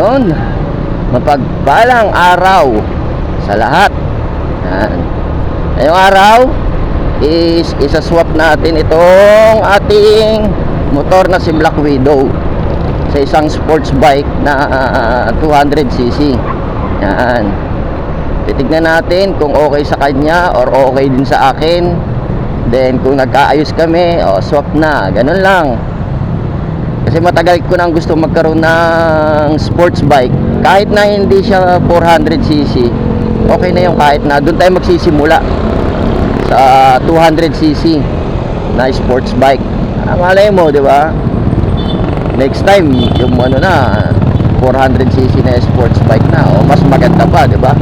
Yun. Mapagpalang araw sa lahat. Yan. Ngayong araw is isa-swap natin itong ating motor na si Black Widow sa isang sports bike na ah, 200cc. Yan. Titignan natin kung okay sa kanya or okay din sa akin. Then kung nagkaayos kami, o swap na. Ganun lang. Kasi matagal ko nang gusto magkaroon ng sports bike. Kahit na hindi siya 400cc, okay na yung kahit na. Doon tayo magsisimula sa 200cc na sports bike. Ah, malay mo, di ba? Next time, yung ano na, 400cc na sports bike na. O mas maganda pa, di ba?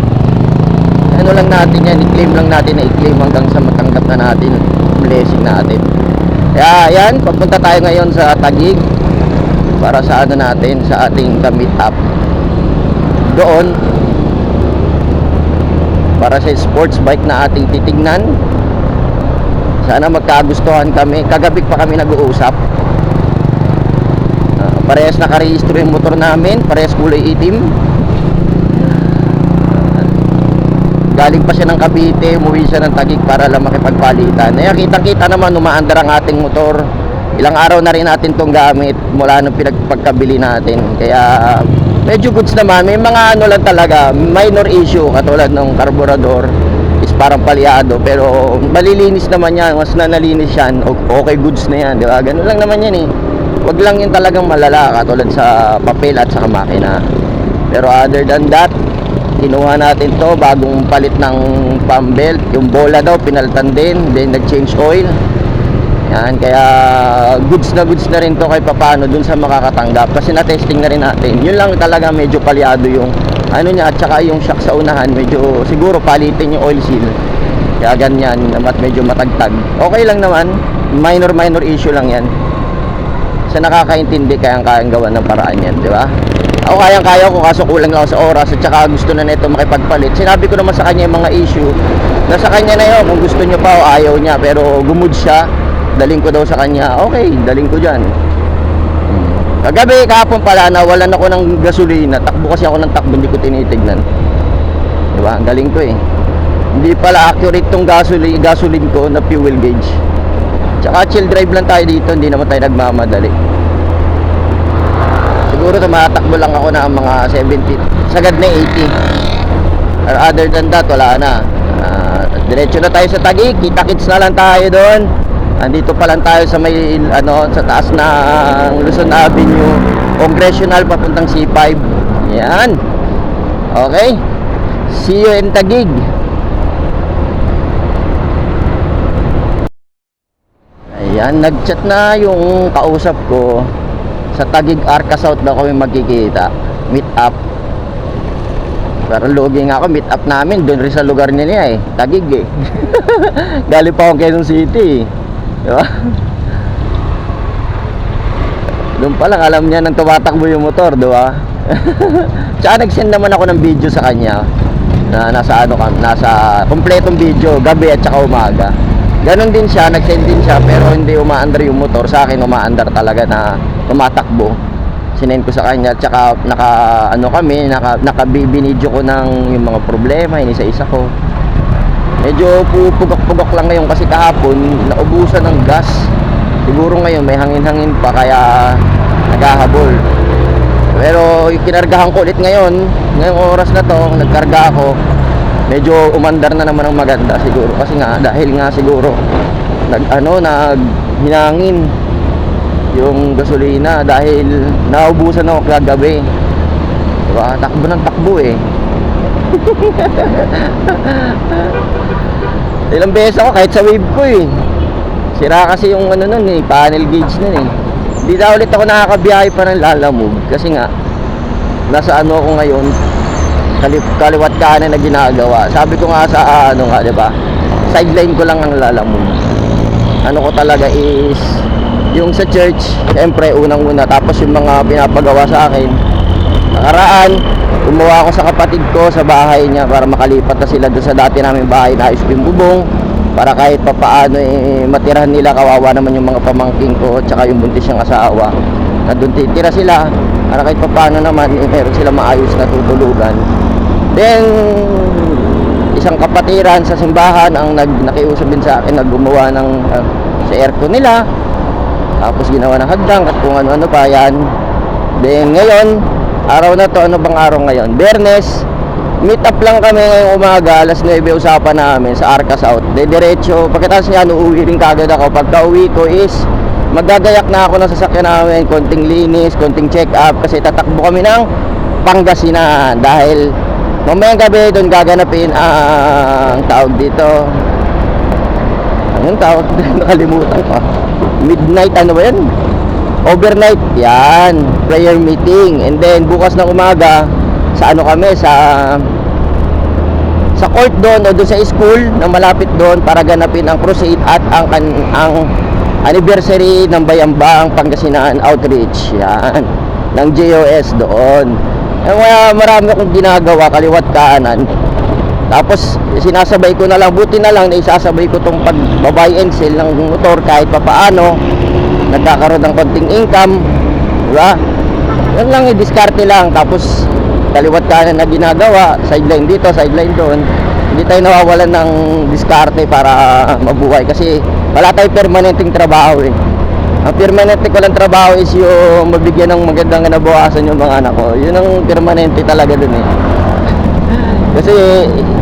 Ano lang natin yan, i-claim lang natin na i-claim hanggang sa matanggap na natin blessing natin. Kaya yan, papunta tayo ngayon sa Tagig para sa ano natin, sa ating meet up. Doon, para sa sports bike na ating titignan. Sana magkagustuhan kami. Kagabi pa kami nag-uusap. Ah, parehas nakarehistro yung motor namin, parehas kulay itim. Galing pa siya ng Cavite, umuwi siya ng Taguig para lang makipagpalitan. Kaya kitang-kita naman umaandar ang ating motor. Ilang araw na rin natin tong gamit mula nung pinagpagkabili natin. Kaya medyo goods naman. May mga ano lang talaga, minor issue katulad ng carburetor is parang palyado pero malilinis naman yan. Mas na nalinis yan, okay goods na yan, di ba? Ganun lang naman yan eh. Wag lang yung talagang malala katulad sa papel at sa makina. Pero other than that, kinuha natin to bagong palit ng pump belt yung bola daw pinalitan din then nag change oil yan kaya goods na goods na rin to kay papano dun sa makakatanggap kasi na testing na rin natin. Yun lang talaga medyo palyado yung ano niya at saka yung shock sa unahan. Medyo siguro palitin yung oil seal. Kaya ganyan at medyo matagtag. Okay lang naman minor minor issue lang yan. Sa nakakaintindi kayang kayang gawa ng paraan yan, di ba? Ako kayang kaya ko kaso kulang lang sa oras at saka gusto na nito makipagpalit. Sinabi ko naman sa kanya yung mga issue. Na sa kanya na yun kung gusto niya pa o ayaw niya pero gumud siya, daling ko daw sa kanya. Okay, daling ko dyan. Hmm. Kagabi, kahapon pala, nawalan ako ng gasolina. Takbo kasi ako ng takbo, hindi ko tinitignan. Di ba? Ang galing ko eh. Hindi pala accurate tong gasoline, gasoline ko na fuel gauge. Tsaka chill drive lang tayo dito, hindi naman tayo nagmamadali. Siguro tumatakbo lang ako na mga 70, sagad na 80. Or other than that, wala na. Ah, diretso na tayo sa Taguig, kita-kits na lang tayo doon. Andito pa lang tayo sa may ano sa taas ng Luzon Avenue, Congressional papuntang C5. Yan. Okay. See you in Taguig. Ayan, nag-chat na yung kausap ko sa Tagig Arca South daw kami magkikita. Meet up. Pero lugi nga ako, meet up namin doon rin sa lugar nila eh. Tagig eh. Galing pa akong Quezon City. Di ba? Doon pa lang alam niya nang tumatakbo yung motor, di ba? Tsaka nag-send naman ako ng video sa kanya na nasa ano ka, nasa kompletong video, gabi at saka umaga. Ganon din siya, nag-send din siya pero hindi umaandar yung motor. Sa akin umaandar talaga na tumatakbo. Sinend ko sa kanya, tsaka naka ano kami, naka nakabibinidyo ko ng yung mga problema, inisa-isa ko. Medyo pupugak-pugak lang ngayon kasi kahapon naubusan ng gas. Siguro ngayon may hangin-hangin pa kaya naghahabol. Pero kinargahan ko ulit ngayon, ngayong oras na to, nagkarga ako. Medyo umandar na naman ang maganda siguro kasi nga dahil nga siguro nag ano nag hinangin yung gasolina dahil naubusan ako kagabi. Diba? Takbo ng takbo eh. Ilang beses ako kahit sa wave ko eh. Sira kasi yung ano nun eh, panel gauge nun eh. Hindi na ulit ako nakakabiyahe pa ng lalamove kasi nga nasa ano ako ngayon kalip, kaliwat kanan na ginagawa. Sabi ko nga sa ah, ano nga, 'di ba? Sideline ko lang ang lalamove. Ano ko talaga is yung sa church, siyempre unang-una tapos yung mga pinapagawa sa akin. Nakaraan, Umuha ako sa kapatid ko sa bahay niya para makalipat na sila doon sa dati namin bahay na ayos bubong para kahit papaano eh, matirahan nila kawawa naman yung mga pamangking ko tsaka yung buntis niyang asawa na doon titira sila Para kahit pa paano naman, eh, meron sila maayos na tutulugan. Then, isang kapatiran sa simbahan ang nag nakiusap din sa akin na gumawa ng ah, sa aircon nila. Tapos ginawa ng hadlang at kung ano-ano pa yan. Then ngayon, araw na to, ano bang araw ngayon? Bernes, meet up lang kami ngayong umaga, alas 9 usapan namin sa Arca South. De diretso, pagkatapos niya, uuwi rin kagad ako. Pagka uwi ko is, magagayak na ako ng sasakyan namin, konting linis, konting check up, kasi tatakbo kami ng Pangasinan dahil mamayang gabi doon gaganapin ang tawag dito Anong tawag? Nakalimutan ko. Midnight, ano ba yan? Overnight, yan. Prayer meeting. And then, bukas ng umaga, sa ano kami, sa sa court doon o doon sa school na malapit doon para ganapin ang crusade at ang kan- ang anniversary ng Bayambang Pangasinan Outreach yan ng JOS doon eh, kaya marami akong ginagawa kaliwat kanan tapos sinasabay ko na lang, buti na lang na isasabay ko tong pagbabay and sell ng motor kahit papaano. Nagkakaroon ng konting income, di ba? Yan lang, i-discarte lang. Tapos kaliwat kanan na ginagawa, sideline dito, sideline doon. Hindi tayo nawawalan ng diskarte para mabuhay kasi wala tayong permanenteng trabaho eh. Ang permanente ko lang trabaho is yung mabigyan ng magandang kinabukasan yung mga anak ko. Yun ang permanente talaga dun eh. Kasi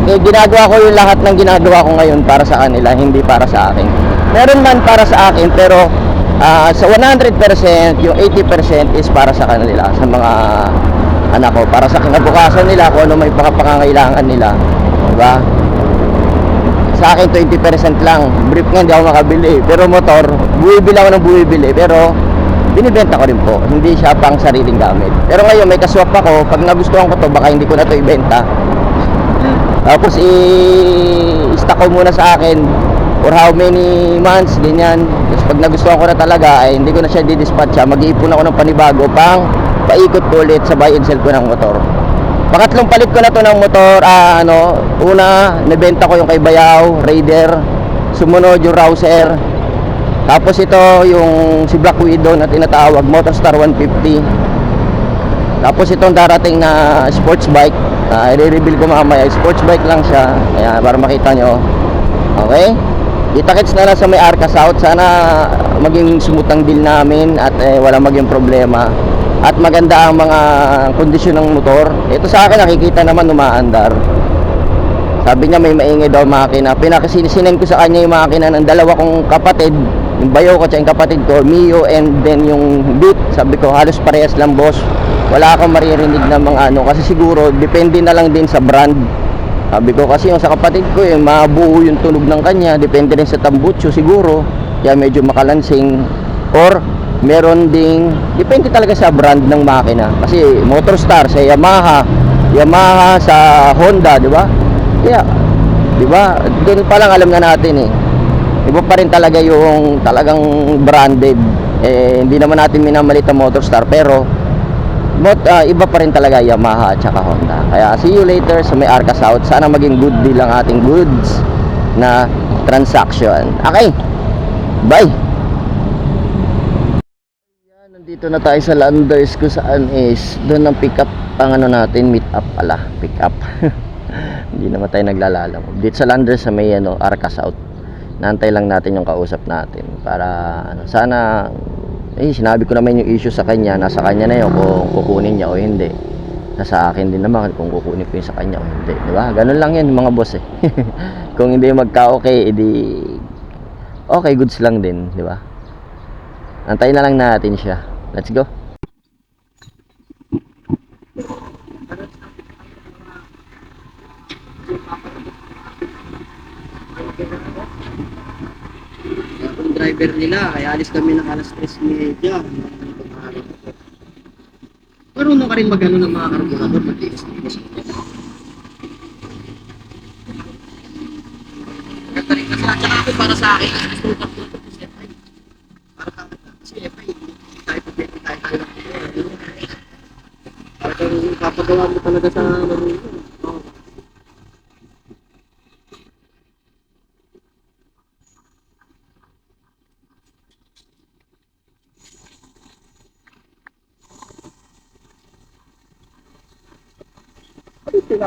eh, ginagawa ko yung lahat ng ginagawa ko ngayon para sa kanila, hindi para sa akin. Meron man para sa akin, pero ah, sa 100%, yung 80% is para sa kanila, sa mga anak ko, para sa kinabukasan nila, kung ano may pangangailangan nila. Diba? Sa akin, 20% lang. Brief nga, hindi ako makabili. Pero motor, buwibili ako ng buwibili. Pero, binibenta ko rin po. Hindi siya pang sariling gamit. Pero ngayon, may kaswap ako. Pag nagustuhan ko to, baka hindi ko na to ibenta. Tapos i-stock ko muna sa akin for how many months, ganyan. Tapos pag nagustuhan ko na talaga, ay hindi ko na siya didispatch. Mag-iipon ako ng panibago pang paikot ko ulit sa buy and sell ko ng motor. Pangatlong palit ko na to ng motor, ah, ano, una, nabenta ko yung kay Bayaw, Raider, sumunod yung Rouser, tapos ito yung si Black Widow na tinatawag, Motorstar 150. Tapos itong darating na sports bike, uh, i-reveal ko mamaya, sports bike lang siya, kaya para makita nyo. Okay? Kita-kits na lang sa may Arca South, sana maging smooth ang deal namin at eh, wala maging problema. At maganda ang mga kondisyon ng motor. Ito sa akin nakikita naman umaandar. Sabi niya may maingay daw makina. Pinakasininen ko sa kanya yung makina ng dalawa kong kapatid. Yung bayo ko at yung kapatid ko, Mio and then yung Beat. Sabi ko halos parehas lang boss. Wala akong maririnig ng mga ano. Kasi siguro depende na lang din sa brand. Sabi ko kasi yung sa kapatid ko eh, mabuo yung tunog ng kanya. Depende rin sa tambucho siguro. Kaya medyo makalansing. Or meron ding, depende talaga sa brand ng makina. Kasi Motorstar sa Yamaha, Yamaha sa Honda, di ba? Kaya, di ba? Doon pa lang alam na natin eh. Iba pa rin talaga yung talagang branded. Eh, hindi naman natin minamalit ang Motorstar pero mot, ah, iba pa rin talaga Yamaha at saka Honda. Kaya see you later sa may Arca South. Sana maging good deal ang ating goods na transaction. Okay. Bye. Yan, nandito na tayo sa Landers kung saan is doon ang pick up ang ano natin, meet up pala, pick up. Hindi naman tayo naglalamog. Dito sa Landers sa may ano, Arca South. Naantay lang natin yung kausap natin para ano, sana eh sinabi ko naman yung issue sa kanya, nasa kanya na yun kung kukunin niya o hindi. Nasa akin din naman kung kukunin ko yun sa kanya o hindi, di ba? Ganun lang yan mga boss eh. kung hindi magka-okay, edi okay, goods lang din, di ba? Antayin na lang natin siya. Let's go. Yung driver nila, kaya alis kami ng alas 3.30. Marunong ka rin magano ng mga karburador, mag-tiis-tiis. Ganda rin kasi, ako para sa akin, gusto ko tapos ito si CFI. Para sa akin, si CFI, hindi tayo pwede tayo tayo lang. Para kung ipapagawa mo talaga sa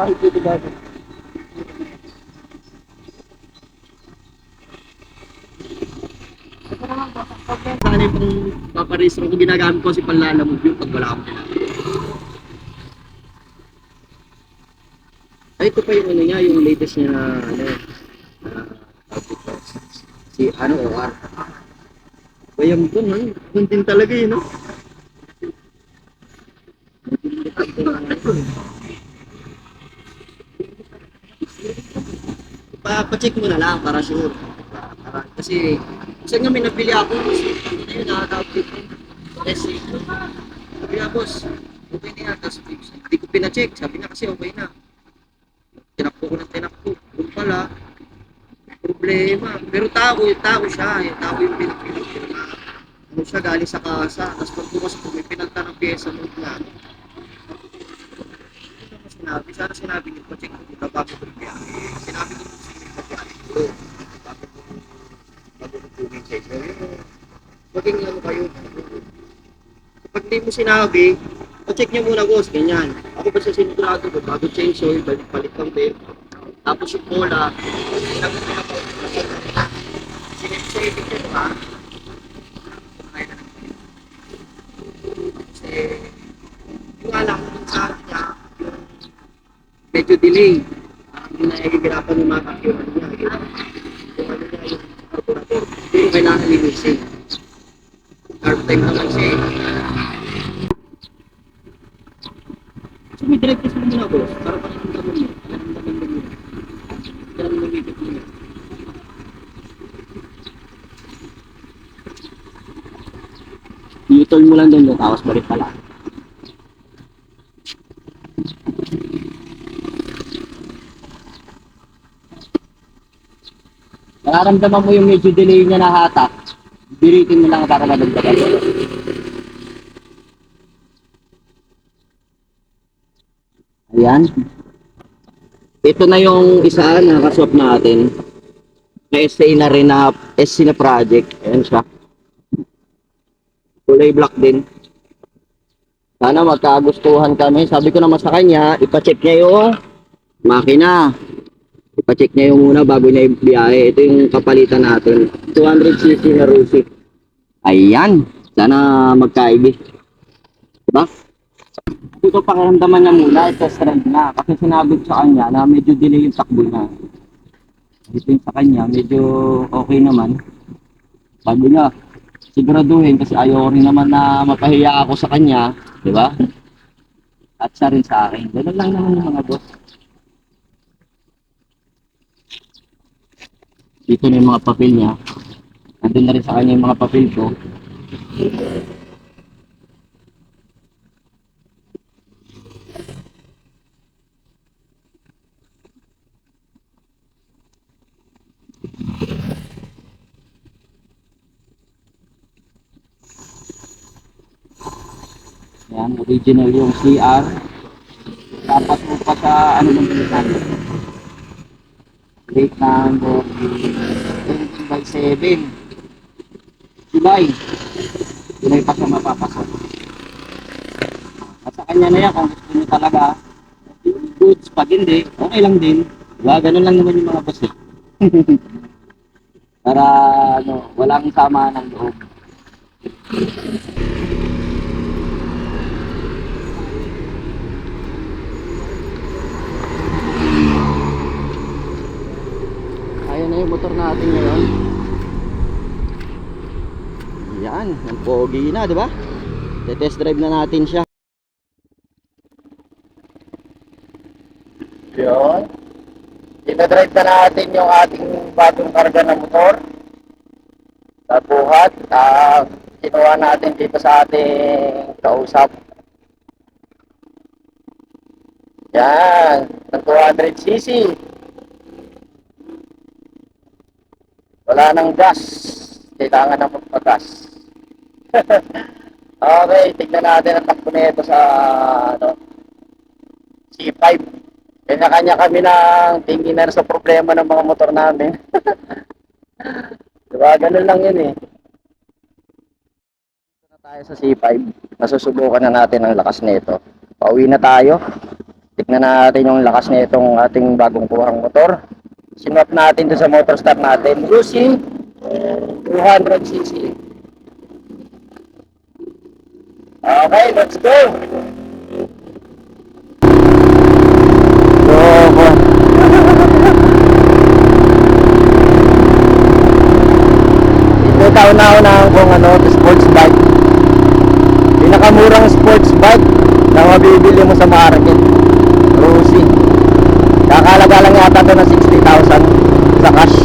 marunong. Oo. Ano tinahin dito dati? Sa akin pang paparehistro ko ginagamit ko si panlalamog yung pag wala akong kailangan. Ay, ito pa yung ano niya, yung latest niya na ano, na dito. si ano, OR. Bayang ko, no? Kuntin talaga yun, no? Pa-check mo na lang para sure. Para, kasi, kasi nga may nabili ako, kasi ano na yun, nakakawag dito. Kasi, sabi nga, boss, okay na yan. Tapos, hindi ko pina-check. Sabi niya kasi okay na. Tinakbo ko ng tinakbo. Kung pala, problema. Pero tao, yung tao siya. Yung tao yung pinapilip So, yun, maging ano kayo. Pag hindi mo sinabi, check niyo muna boss, ganyan. Ako ba sa sinigurado ko, bago change oil, balik palit ng tape. Tapos yung cola, sinabi ko na po, sinipsipin ko ha. Kasi, yung alam ko sa niya, medyo delay. Yung nahihigirapan yung mga kakyohan niya. Yung yung ano niya, yung carburetor. Pero kailangan linisin. Carb time naman siya eh. So may direct test mo muna boss, para pakiramdaman mo. Pakiramdaman mo muna. Pakiramdaman mo ikot muna. U-turn mo lang doon tapos balik pala. Nararamdaman mo yung medyo delay niya na hatak. Biritin mo lang para madagdagan. Ayan. Ito na yung isa na kaswap natin. May SA na rin na SC na project. Ayan siya. Kulay black din. Sana magkagustuhan kami. Sabi ko naman sa kanya, ipacheck niya yung makina. Ipacheck niya yung muna bago niya ibiyahe. Ito yung kapalitan natin. 200cc na Rusi. Ayan. Sana magkaibi. Diba? Ito pakiramdaman niya muna, test drive na. Kasi sinabi sa kanya na medyo delay yung takbo niya. Ito yung sa kanya, medyo okay naman. Sabi niya, siguraduhin kasi ayaw rin naman na mapahiya ako sa kanya, di ba? At siya rin sa akin. Ganun lang naman yung mga boss. Dito na yung mga papel niya. Nandun na rin sa kanya yung mga papel ko. Yan, original yung CR. Tapos mo pa sa ano bang pilitan? Rate number 17 by 7. July. July pa siya mapapasok. At sa kanya na yan, kung gusto niyo talaga, goods, pag hindi, okay lang din. Diba? Ganun lang naman yung mga boss eh. Para ano, walang sama ng loob. Ayan na yung motor natin ngayon. Yan, ang pogi na, di ba? Test drive na natin siya. Yun. Dinadrive na natin yung ating bagong karga na motor. Sa buhat. Ah, kinuha natin dito sa ating kausap. Yan. Ng 200cc. Wala nang gas. Kailangan na magpagas. okay, tignan natin ang takbo nito sa ano, C5. Kanya-kanya kami ng tinginan sa problema ng mga motor namin. diba? Ganun lang yun eh. Dito na tayo sa C5. Nasusubukan na natin ang lakas nito. Pauwi na tayo. Tignan natin yung lakas na itong ating bagong kuhang motor. Sinwap natin doon sa motor start natin. Lucy 200cc. Okay, let's go! Kauna-unahan kong ano, sports bike. Pinakamurang sports bike na mabibili mo sa market. Rusi. Yata to ng 60,000 sa cash.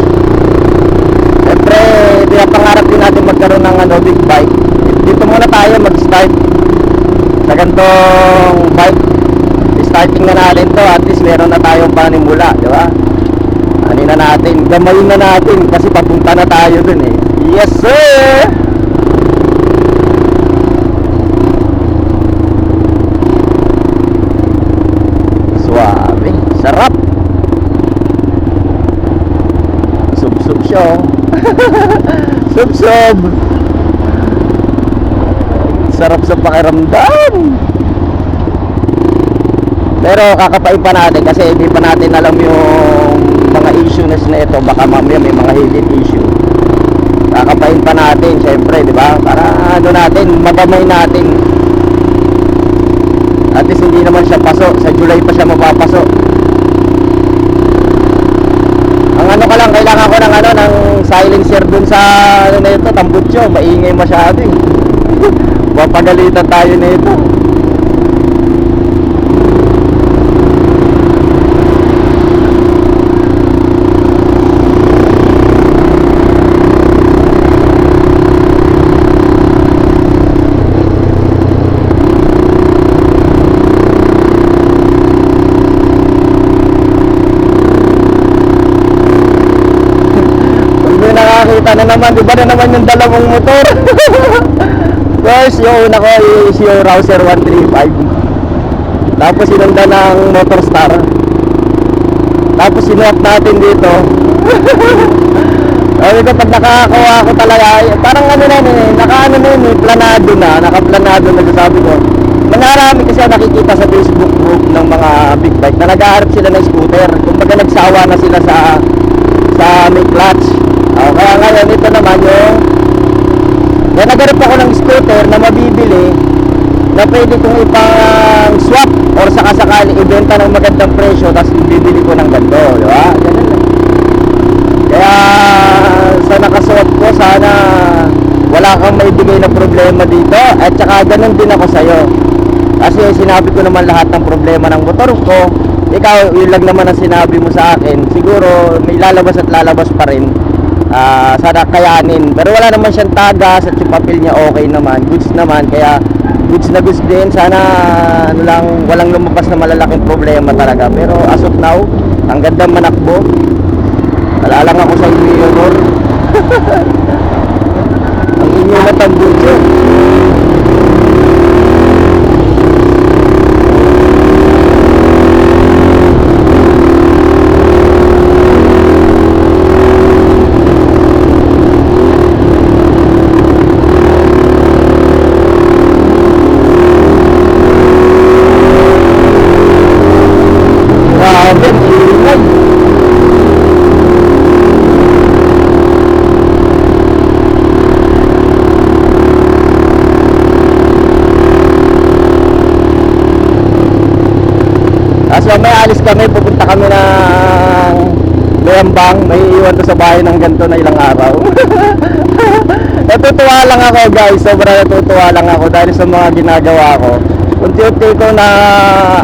Siyempre, pinapangarap din natin magkaroon ng ano, big bike. Dito muna tayo mag-start sa gantong bike. Starting na natin to, at least meron na tayong panimula, di ba? Ano na natin, gamayin na natin kasi papunta na tayo dun eh. Yes sir! Suave, sarap! Sub-sub siya oh. Sub-sub! Sarap sa pakiramdam! Pero kakapain pa natin kasi hindi pa natin alam yung mga issue na ito. Baka mamaya may mga hidden issue. Kakapain pa natin, syempre, di ba? Para ano natin, magamay natin. At least hindi naman siya paso. Sa July pa siya mapapaso. Ang ano ka lang, kailangan ko ng ano, ng silencer dun sa ano na ito, tambutso. Maingay masyado eh. Mapagalitan tayo na ito. Kung nakakita na naman, di ba na naman yung dalawang motor? First, yung una ko is yung Rouser 135. Tapos sinunda ng Motor Star. Tapos sinuot natin dito. Sabi ko, pag nakakakuha ko talaga, parang ano na eh, naka ano na eh, planado na, nakaplanado na sabi ko. Manarami kasi ako nakikita sa Facebook group ng mga big bike na nag-aarap sila ng scooter. Kumbaga nagsawa na sila sa sa may clutch. Oh, kaya ngayon ito naman yung kaya nagharap ako ng scooter na mabibili na pwede kong ipang swap or sakasakali ibenta ng magandang presyo tapos bibili ko ng ganito, di ba? Ganun lang. Kaya sa nakasuot ko sana wala kang maibigay na problema dito at saka ganun din ako sa'yo. Kasi sinabi ko naman lahat ng problema ng motor ko. Ikaw, yun lang naman ang sinabi mo sa akin. Siguro may lalabas at lalabas pa rin. Ah, sana kayanin. Pero wala naman siyang tagas at yung papel niya okay naman. Goods naman. Kaya goods na goods din. Sana ano lang, walang lumabas na malalaking problema talaga. Pero as of now, ang ganda manakbo. Wala lang ako sa inyo ang inyo na tambucho. Grabe, ang ingay. Tapos mamaya alis kami, pupunta kami ng Mayambang, may iwan sa bahay ng ganito na ilang araw. natutuwa lang ako guys, sobra natutuwa lang ako dahil sa mga ginagawa ko. Unti-unti ko na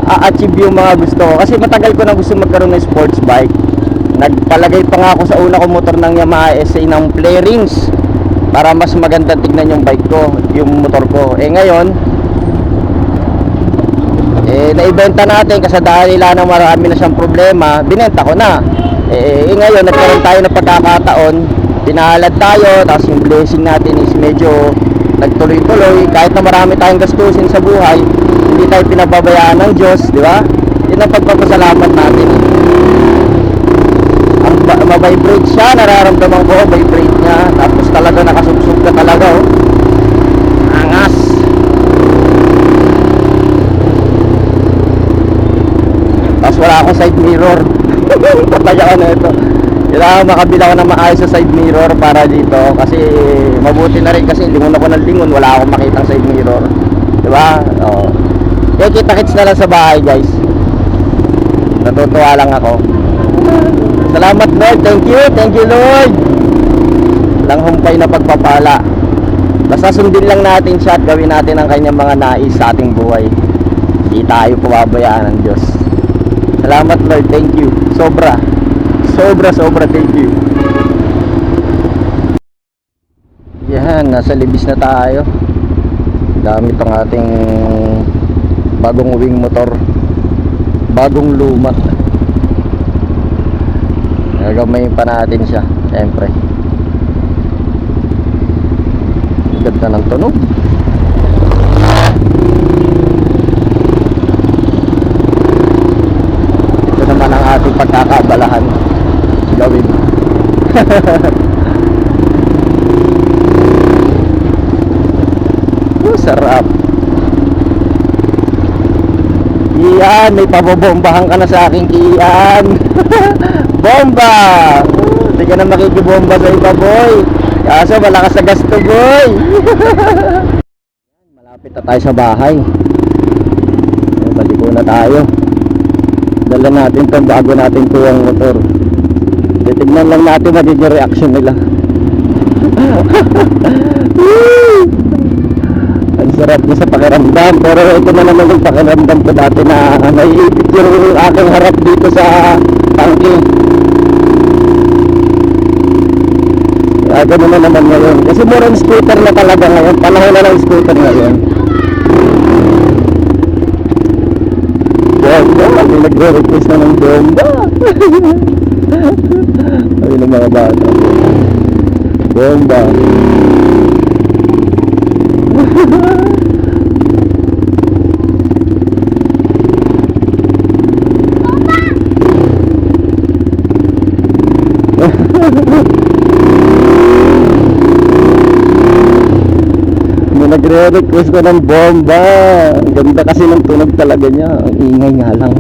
a-achieve yung mga gusto ko. Kasi matagal ko na gusto magkaroon ng sports bike. Nagpalagay pa nga ako sa una kong motor ng Yamaha SA ng play rings para mas maganda tignan yung bike ko, yung motor ko. Eh ngayon, eh naibenta natin kasi dahil nila na marami na siyang problema, binenta ko na. Eh, eh ngayon nagkaroon tayo ng pagkakataon, pinalad tayo, tapos yung blessing natin is medyo nagtuloy-tuloy. Kahit na marami tayong gastusin sa buhay, hindi tayo pinababayaan ng Diyos, di ba? Yun ang pagpapasalamat natin. Ang ma-vibrate siya, nararamdaman ko, vibrate niya. Tapos talaga nakasubsub ka talaga, oh. Tapos wala akong side mirror. Patay ako na ito. Kailangan makabila ako ng maayos sa side mirror para dito kasi mabuti na rin kasi lingon ako ng lingon, wala akong makitang side mirror. 'Di ba? Oo. Kaya kita-kits na lang sa bahay, guys. Natutuwa lang ako. Salamat Lord, thank you, thank you Lord. Lang humpay na pagpapala. Basta sundin lang natin siya at gawin natin ang kanyang mga nais sa ating buhay. Hindi tayo pababayaan ng Diyos. Salamat Lord, thank you. Sobra. Sobra, sobra, thank you. Yan, nasa libis na tayo. Gamit ang ating bagong wing motor. Bagong luma. Gagamayin pa natin siya, siyempre. Ganda ng tunog. Ito naman ang ating pagkakabalahan gawin. Oh, sarap. Iyan, may pabobombahan ka na sa akin, Iyan. Bomba! Hindi ka na makikibomba sa iba, boy. Kaso malakas sa gasto, boy. Malapit na tayo sa bahay. Ayan, Baliko na tayo. Dala natin itong bago natin kuwang motor. Titignan lang natin magiging reaction nila. Ang sarap niya sa pakiramdam pero ito na naman yung pakiramdam ko dati na naiipit yung aking harap dito sa tangke. Kaya ganun na naman ngayon. Kasi murang scooter na talaga ngayon. Panahon na ng scooter ngayon. Bomba! May nagre-request na ng bomba! Ay ng mga bata. Bomba! May nagre-request ko ng bomba. Ganda kasi ng tunog talaga niya. Ingay nga lang.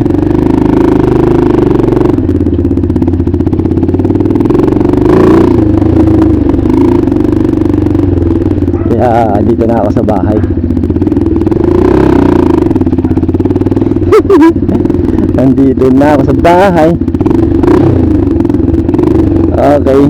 Kaya dito na ako sa bahay. Nandito na ako sa bahay. Okay.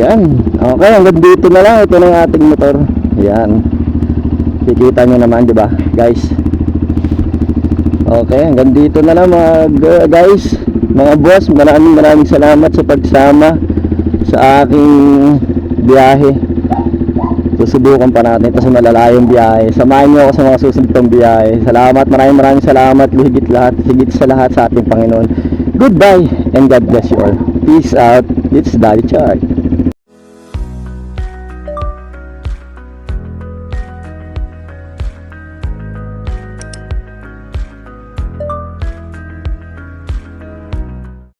Yan. Okay, hanggang dito na lang. Ito na yung ating motor. Yan. Kikita nyo naman, di ba, guys? Okay, hanggang dito na lang mga guys. Mga boss, maraming maraming salamat sa pagsama sa aking biyahe. Susubukan pa natin kasi malalayong biyahe. Samahan niyo ako sa mga susunod pang biyahe. Salamat, maraming maraming salamat. Higit lahat, higit sa lahat sa ating Panginoon. Goodbye and God bless you all. Peace out. It's Daddy Chart.